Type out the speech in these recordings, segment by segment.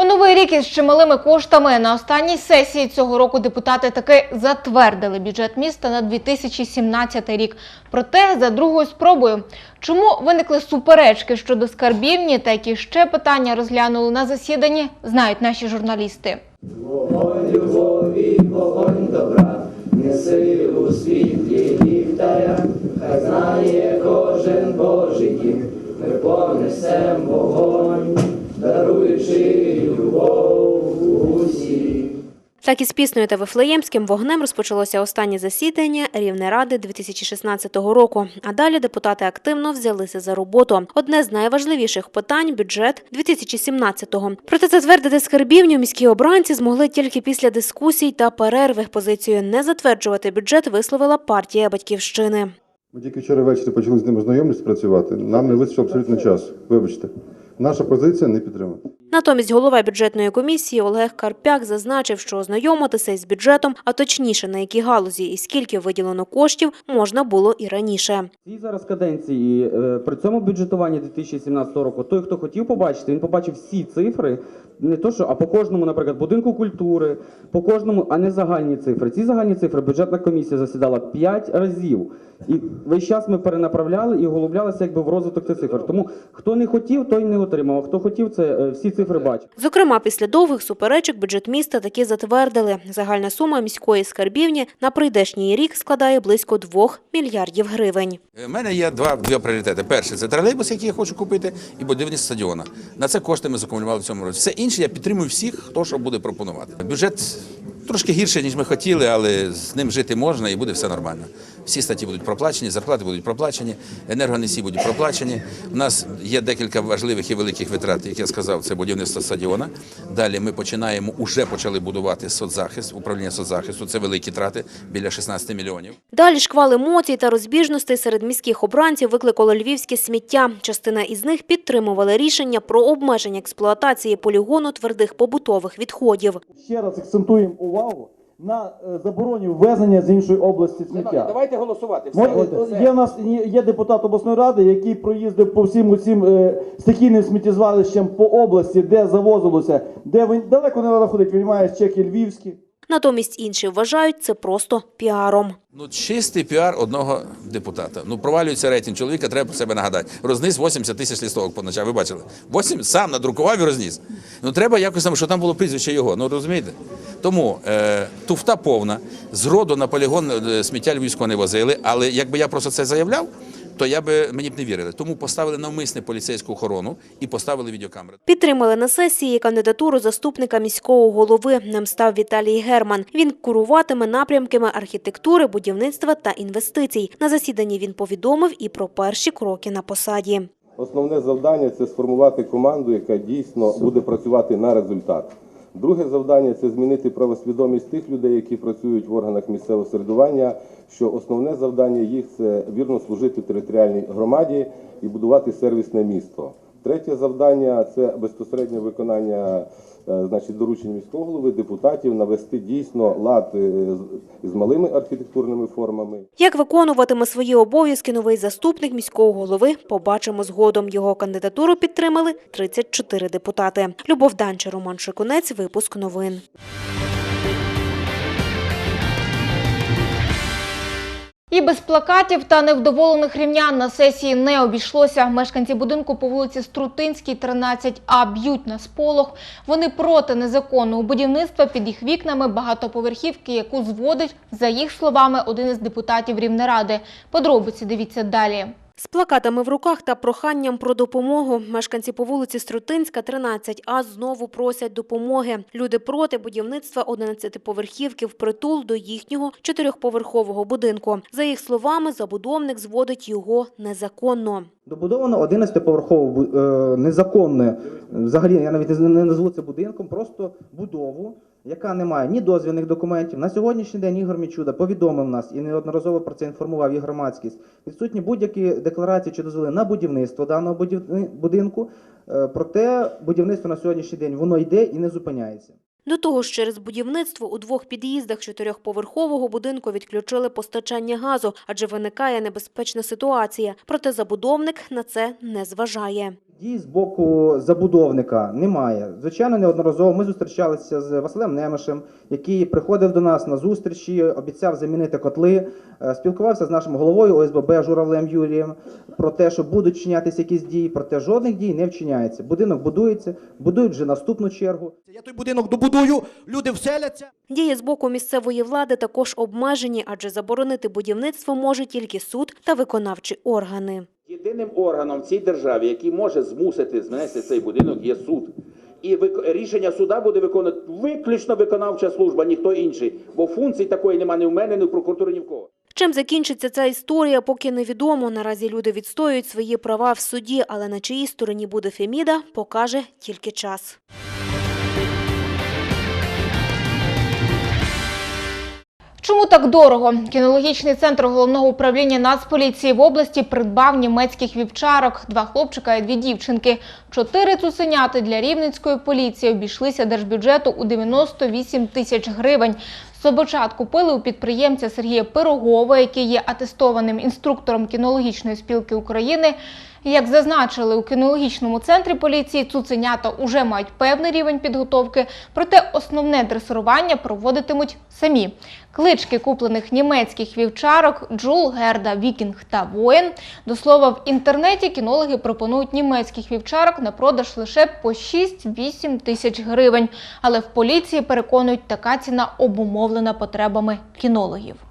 У новий рік із чималими коштами на останній сесії цього року депутати таки затвердили бюджет міста на 2017 рік. Проте за другою спробою. Чому виникли суперечки щодо скарбівні та які ще питання розглянули на засіданні, знають наші журналісти. Хай знає кожен Божий дім, Так із піснею та Вифлеємським вогнем розпочалося останнє засідання Рівнеради 2016 року. А далі депутати активно взялися за роботу. Одне з найважливіших питань бюджет 2017-го. Проте затвердити скарбівню міські обранці змогли тільки після дискусій та перерви. Позицію не затверджувати бюджет висловила партія батьківщини. Ми тільки вчора ввечері почали з ними знайомитися працювати. Нам не вистачило абсолютно часу. Вибачте. Наша позиція не підтримати. Натомість голова бюджетної комісії Олег Карпяк зазначив, що ознайомитися із бюджетом, а точніше на які галузі і скільки виділено коштів, можна було і раніше. Цій зараз каденції е, при цьому бюджетуванні 2017 року той, хто хотів побачити, він побачив всі цифри, не то що, а по кожному, наприклад, будинку культури, по кожному, а не загальні цифри. Ці загальні цифри бюджетна комісія засідала 5 разів. І весь час ми перенаправляли і углублялися якби в розвиток цих цифр. Тому хто не хотів, той не отримав. Хто хотів, це е, всі цифри бачив. Зокрема, після довгих суперечок бюджет міста таки затвердили. Загальна сума міської скарбівні на прийдешній рік складає близько 2 мільярдів гривень. У мене є два, два пріоритети. Перший це тролейбус, який я хочу купити, і будівництво стадіона. На це кошти ми закумулювали в цьому році. Все інше я підтримую всіх, хто що буде пропонувати. Бюджет трошки гірше, ніж ми хотіли, але з ним жити можна і буде все нормально. Всі статті будуть проплачені, зарплати будуть проплачені, енергоносії будуть проплачені. У нас є декілька важливих і великих витрат, як я сказав, це будівництво стадіона. Далі ми починаємо, уже почали будувати соцзахист, управління соцзахисту. Це великі трати біля 16 мільйонів. Далі шквал емоцій та розбіжностей серед міських обранців викликало львівське сміття. Частина із них підтримували рішення про обмеження експлуатації полігону твердих побутових відходів. ще раз акцентуємо увагу на е, забороні ввезення з іншої області сміття. Давайте голосувати. От, от, є в нас є- є депутат обласної ради, який проїздив по всім усім е, стихійним сміттєзвалищам по області, де завозилося, де він далеко не треба ходити, він має чеки львівські. Натомість інші вважають це просто піаром. Ну, чистий піар одного депутата. Ну, провалюється рейтинг чоловіка, треба про себе нагадати. Розніс 80 тисяч листовок поначав, ви бачили? 8 сам надрукував і розніс. Ну, треба якось там, що там було прізвище його, ну розумієте? Тому е, туфта повна, зроду на полігон е, сміття львівського не возили, але якби я просто це заявляв, то я би мені б не вірили. Тому поставили навмисне поліцейську охорону і поставили відеокамери. Підтримали на сесії кандидатуру заступника міського голови. Ним став Віталій Герман. Він куруватиме напрямками архітектури, будівництва та інвестицій. На засіданні він повідомив і про перші кроки на посаді. Основне завдання це сформувати команду, яка дійсно буде працювати на результат. Друге завдання це змінити правосвідомість тих людей, які працюють в органах місцевого середування. Що основне завдання їх це вірно служити територіальній громаді і будувати сервісне місто. Третє завдання це безпосереднє виконання е, значить, доручень міського голови, депутатів, навести дійсно лад е, з- малими архітектурними формами. Як виконуватиме свої обов'язки новий заступник міського голови, побачимо згодом. Його кандидатуру підтримали 34 депутати. Любов Данча, Роман Шикунець, випуск новин. І без плакатів та невдоволених рівнян на сесії не обійшлося. Мешканці будинку по вулиці Струтинській, 13А б'ють на сполох. Вони проти незаконного будівництва під їх вікнами багатоповерхівки, яку зводить, за їх словами, один із депутатів Рівнеради. Подробиці дивіться далі. З плакатами в руках та проханням про допомогу мешканці по вулиці Струтинська, 13А знову просять допомоги. Люди проти будівництва 11-поверхівки впритул до їхнього чотирьохповерхового будинку. За їх словами, забудовник зводить його незаконно. Добудовано 11-поверхову бу- е, незаконне, взагалі я навіть не назву це будинком, просто будову, яка не має ні дозвільних документів. На сьогоднішній день Ігор Мічуда повідомив нас і неодноразово про це інформував і громадськість. Відсутні будь-які декларації чи дозволи на будівництво даного будинку. Е, Проте будівництво на сьогоднішній день воно йде і не зупиняється. До того ж, через будівництво у двох під'їздах чотирьохповерхового будинку відключили постачання газу, адже виникає небезпечна ситуація. Проте забудовник на це не зважає. Дій з боку забудовника немає. Звичайно, неодноразово ми зустрічалися з Василем Немишем, який приходив до нас на зустрічі, обіцяв замінити котли, е, спілкувався з нашим головою ОСББ Журавлем Юрієм про те, що будуть вчинятися якісь дії, проте жодних дій не вчиняється. Будинок будується, будують вже наступну чергу. Я той будинок добудую, люди вселяться. Дії з боку місцевої влади також обмежені, адже заборонити будівництво може тільки суд та виконавчі органи. Єдиним органом в цій державі, який може змусити знести цей будинок, є суд. І вик- рішення суда буде виконувати виключно виконавча служба, ніхто інший. Бо функцій такої немає ні в мене, ні в прокуратури, ні в кого. Чим закінчиться ця історія, поки невідомо. Наразі люди відстоюють свої права в суді, але на чиїй стороні буде Феміда, покаже тільки час. Чому так дорого? Кінологічний центр головного управління Нацполіції в області придбав німецьких вівчарок, два хлопчика і дві дівчинки. Чотири цуценяти для рівненської поліції обійшлися держбюджету у 98 тисяч гривень. Собачат купили у підприємця Сергія Пирогова, який є атестованим інструктором кінологічної спілки України. Як зазначили у кінологічному центрі поліції, цуценята уже мають певний рівень підготовки, проте основне дресирування проводитимуть самі. Клички куплених німецьких вівчарок Джул, Герда, Вікінг та Воїн. До слова, в інтернеті кінологи пропонують німецьких вівчарок на продаж лише по 6-8 тисяч гривень. Але в поліції переконують, така ціна обумовлена потребами кінологів.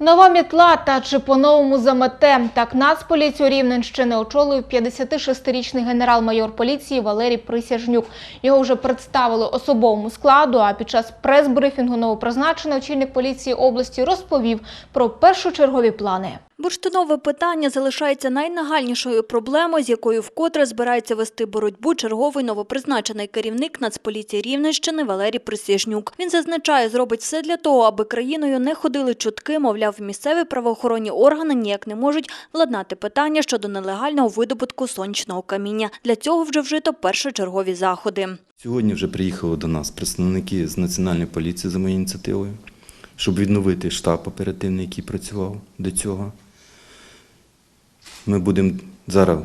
Нова мітла та чи по-новому замете. Так Нацполіцію Рівненщини очолив 56-річний генерал-майор поліції Валерій Присяжнюк. Його вже представили особовому складу, а під час прес-брифінгу новопризначений очільник поліції області розповів про першочергові плани. Бурштинове питання залишається найнагальнішою проблемою, з якою вкотре збирається вести боротьбу черговий новопризначений керівник Нацполіції Рівненщини Валерій Присяжнюк. Він зазначає, зробить все для того, аби країною не ходили чутки, мовляв, місцеві правоохоронні органи ніяк не можуть владнати питання щодо нелегального видобутку сонячного каміння. Для цього вже вжито першочергові заходи. Сьогодні вже приїхали до нас представники з Національної поліції за моєю ініціативою, щоб відновити штаб оперативний, який працював до цього. Ми будемо зараз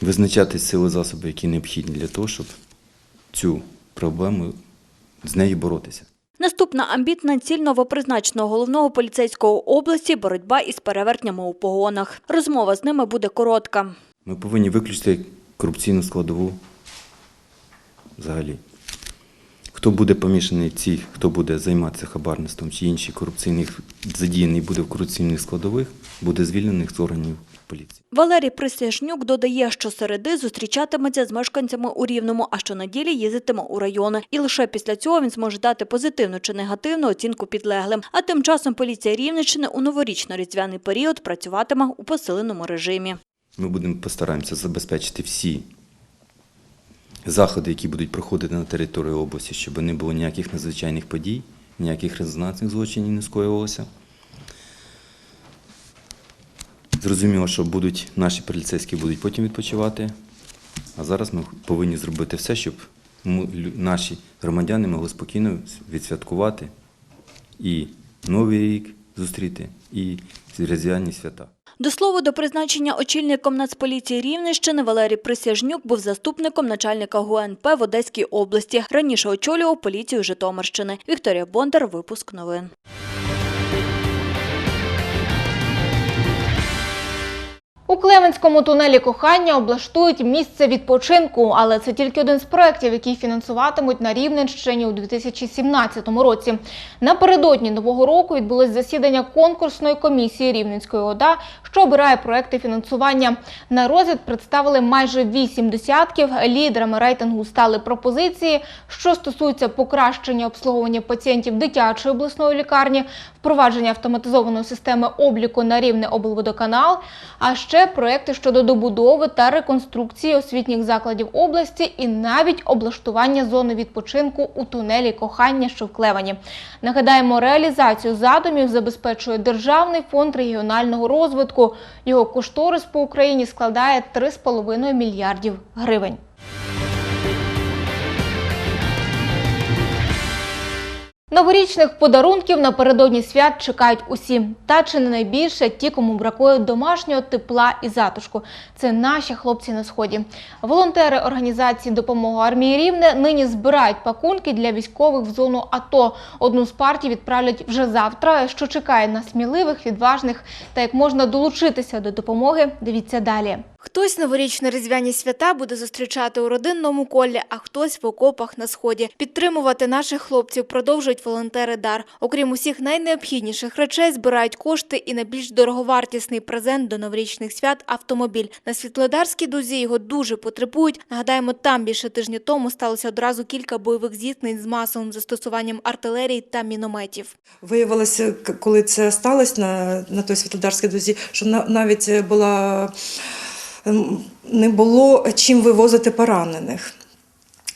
визначати сили засоби, які необхідні для того, щоб цю проблему з нею боротися. Наступна амбітна ціль новопризначеного головного поліцейського області – боротьба із перевертнями у погонах. Розмова з ними буде коротка. Ми повинні виключити корупційну складову взагалі. Хто буде помішаний в цих, хто буде займатися хабарництвом чи інші корупційних задіяний буде в корупційних складових, буде звільнений з органів поліції. Валерій Присяжнюк додає, що середи зустрічатиметься з мешканцями у Рівному, а щонеділі їздитиме у райони. І лише після цього він зможе дати позитивну чи негативну оцінку підлеглим. А тим часом поліція Рівненщини у новорічно-різдвяний період працюватиме у посиленому режимі. Ми будемо постараємося забезпечити всі заходи, які будуть проходити на території області, щоб не було ніяких надзвичайних подій, ніяких резонансних злочинів не скоювалося. Зрозуміло, що будуть наші поліцейські будуть потім відпочивати. А зараз ми повинні зробити все, щоб наші громадяни могли спокійно відсвяткувати і Новий рік зустріти, і різдвяні свята. До слова, до призначення очільником Нацполіції Рівненщини Валерій Присяжнюк був заступником начальника ГУНП в Одеській області. Раніше очолював поліцію Житомирщини. Вікторія Бондар, випуск новин. У Клеменському тунелі кохання облаштують місце відпочинку, але це тільки один з проєктів, які фінансуватимуть на Рівненщині у 2017 році. Напередодні нового року відбулось засідання конкурсної комісії Рівненської ОДА, що обирає проекти фінансування. На розгляд представили майже вісім десятків. Лідерами рейтингу стали пропозиції, що стосуються покращення обслуговування пацієнтів дитячої обласної лікарні, впровадження автоматизованої системи обліку на рівне облводоканал, а ще вже проекти щодо добудови та реконструкції освітніх закладів області і навіть облаштування зони відпочинку у тунелі кохання, що в Клевані. Нагадаємо, реалізацію задумів забезпечує Державний фонд регіонального розвитку. Його кошторис по Україні складає 3,5 мільярдів гривень. Новорічних подарунків напередодні свят чекають усі. Та чи не найбільше ті, кому бракує домашнього тепла і затишку. Це наші хлопці на сході. Волонтери організації допомоги армії Рівне нині збирають пакунки для військових в зону АТО. Одну з партій відправлять вже завтра. Що чекає на сміливих, відважних та як можна долучитися до допомоги. Дивіться далі. Хтось новорічні різдвяні свята буде зустрічати у родинному колі, а хтось в окопах на сході. Підтримувати наших хлопців продовжують волонтери дар. Окрім усіх найнеобхідніших речей, збирають кошти і на більш дороговартісний презент до новорічних свят автомобіль. На Світлодарській дузі його дуже потребують. Нагадаємо, там більше тижня тому сталося одразу кілька бойових зіткнень з масовим застосуванням артилерії та мінометів. Виявилося, коли це сталося на, на той Світлодарській дузі, що на, навіть була ем, не було чим вивозити поранених.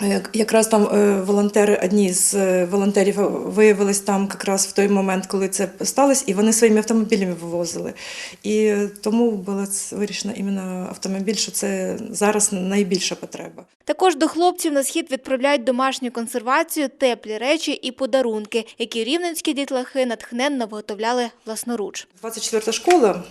Е, Якраз там е, волонтери, одні з е, волонтерів виявились там якраз в той момент, коли це сталося, і вони своїми автомобілями вивозили. І тому було це вирішено іменно автомобіль, що це зараз найбільша потреба. Також до хлопців на схід відправляють домашню консервацію, теплі речі і подарунки, які рівненські дітлахи натхненно виготовляли власноруч. 24 школа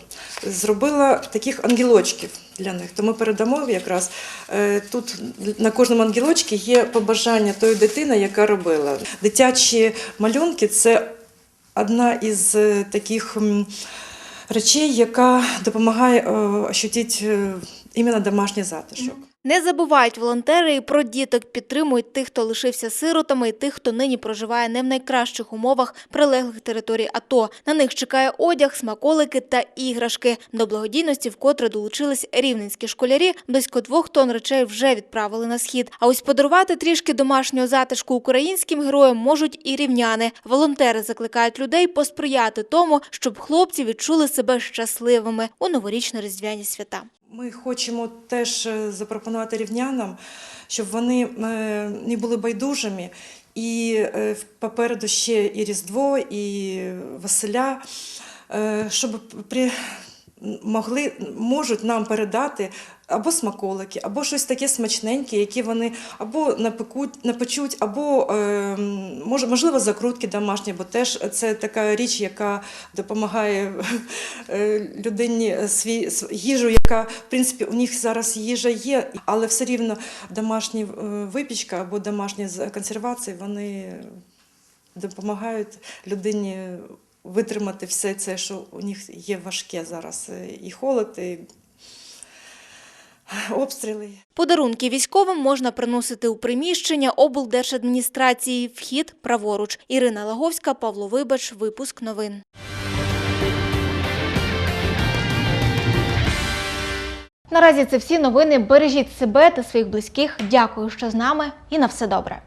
зробила таких ангелочків для них. То ми передамо якраз е, тут на кожному ангелочці є побажання тої дитини, яка робила. Дитячі малюнки це одна із е, таких речей, яка допомагає е, ощутити іменно домашній затишок. Не забувають волонтери і про діток, підтримують тих, хто лишився сиротами, і тих, хто нині проживає не в найкращих умовах прилеглих територій АТО. На них чекає одяг, смаколики та іграшки. До благодійності вкотре долучились рівненські школярі. Близько двох тонн речей вже відправили на схід. А ось подарувати трішки домашнього затишку українським героям можуть і рівняни. Волонтери закликають людей посприяти тому, щоб хлопці відчули себе щасливими у новорічно-різдвяні свята. Ми хочемо теж е, запропонувати рівнянам, щоб вони е, не були байдужими. І е, попереду ще і Різдво, і Василя, щоб при, могли, можуть нам передати або смаколики, або щось таке смачненьке, які вони або напекуть, напечуть, або е, може, можливо закрутки домашні, бо теж це така річ, яка допомагає е, людині свій св- їжу, яка в принципі у них зараз їжа є, але все рівно домашні е, випічка або домашні консервації вони допомагають людині витримати все це, що у них є важке зараз. е, І холод, і обстріли. Подарунки військовим можна приносити у приміщення облдержадміністрації. Вхід праворуч. Ірина Лаговська, Павло Вибач. Випуск новин. Наразі це всі новини. Бережіть себе та своїх близьких. Дякую, що з нами, і на все добре.